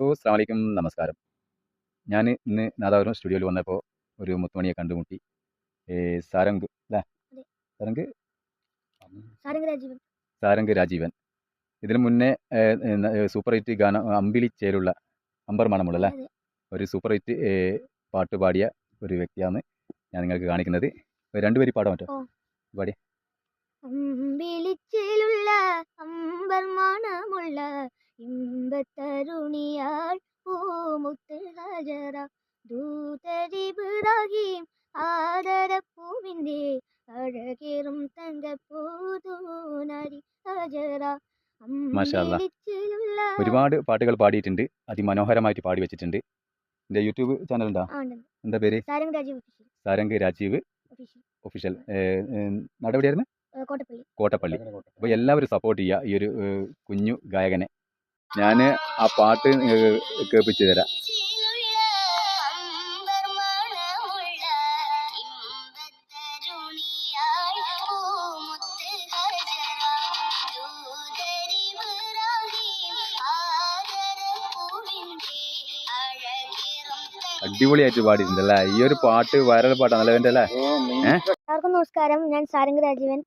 ഓ സ്ലാമലൈക്കും നമസ്കാരം. ഞാൻ ഇന്ന് നാദാപുരം സ്റ്റുഡിയോയിൽ വന്നപ്പോൾ ഒരു മുത്തുമണിയെ കണ്ടുമുട്ടി. സാരംഗ് അല്ലേ. സാരംഗ്? സാരംഗ് രാജീവൻ. സാരംഗ് രാജീവൻ. ഇതിനു മുന്നേ സൂപ്പർ ഹിറ്റ് ഗാനം അമ്പിളി ചേലുള്ള അമ്പർ മണമുള്ള അല്ലേ ഒരു സൂപ്പർ ഹിറ്റ് പാട്ട് പാടിയ ഒരു വ്യക്തിയാണ് ഞാൻ നിങ്ങൾക്ക് കാണിക്കുന്നത്. രണ്ടുപേരും പാടാൻ പറ്റുമോ പാടിയ. അമ്പിളിച്ചേലുള്ള അമ്പർ മണമുള്ള ഇമ്പത്തരുണിയാൾ പൂമുത്ത് ഹജറ. ദൂതരിബ്രാഹിം ആദരപ്പൂവിന്റെ അഴകേറും തങ്കപ്പൂതൂനരി ഹജറ. ഒരുപാട് പാട്ടുകൾ പാടിയിട്ടുണ്ട്. അതിമനോഹരമായിട്ട് പാടി വെച്ചിട്ടുണ്ട്. എന്റെ യൂട്യൂബ് ചാനൽ ഉണ്ടോ. എന്താ പേര്? Sarang Rajeev official Sarang Rajeev official official നടപടിയായിരുന്നു Kottappally. Kottappally. അപ്പോൾ എല്ലാവരും സപ്പോർട്ട് ചെയ്യുക. ഈ ഒരു കുഞ്ഞു ഗായകനെ. ഞാൻ ആ പാട്ട് കേൾപ്പിച്ചു തരാം. അടിപൊളിയായിട്ട് പാടിയിട്ടുണ്ടല്ലേ? ഈ ഒരു പാട്ട് വൈറൽ പാട്ടാണ് നല്ല എന്റെ അല്ലേ എല്ലാവർക്കും നമസ്കാരം. ഞാൻ സാരംഗ് രാജീവൻ.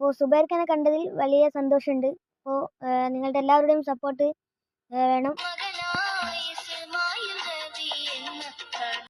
സുബൈർക്കനെ സുബൈർഖാനെ കണ്ടതിൽ വലിയ സന്തോഷമുണ്ട്. അപ്പോൾ നിങ്ങളുടെ എല്ലാവരുടെയും സപ്പോർട്ട് വേണം.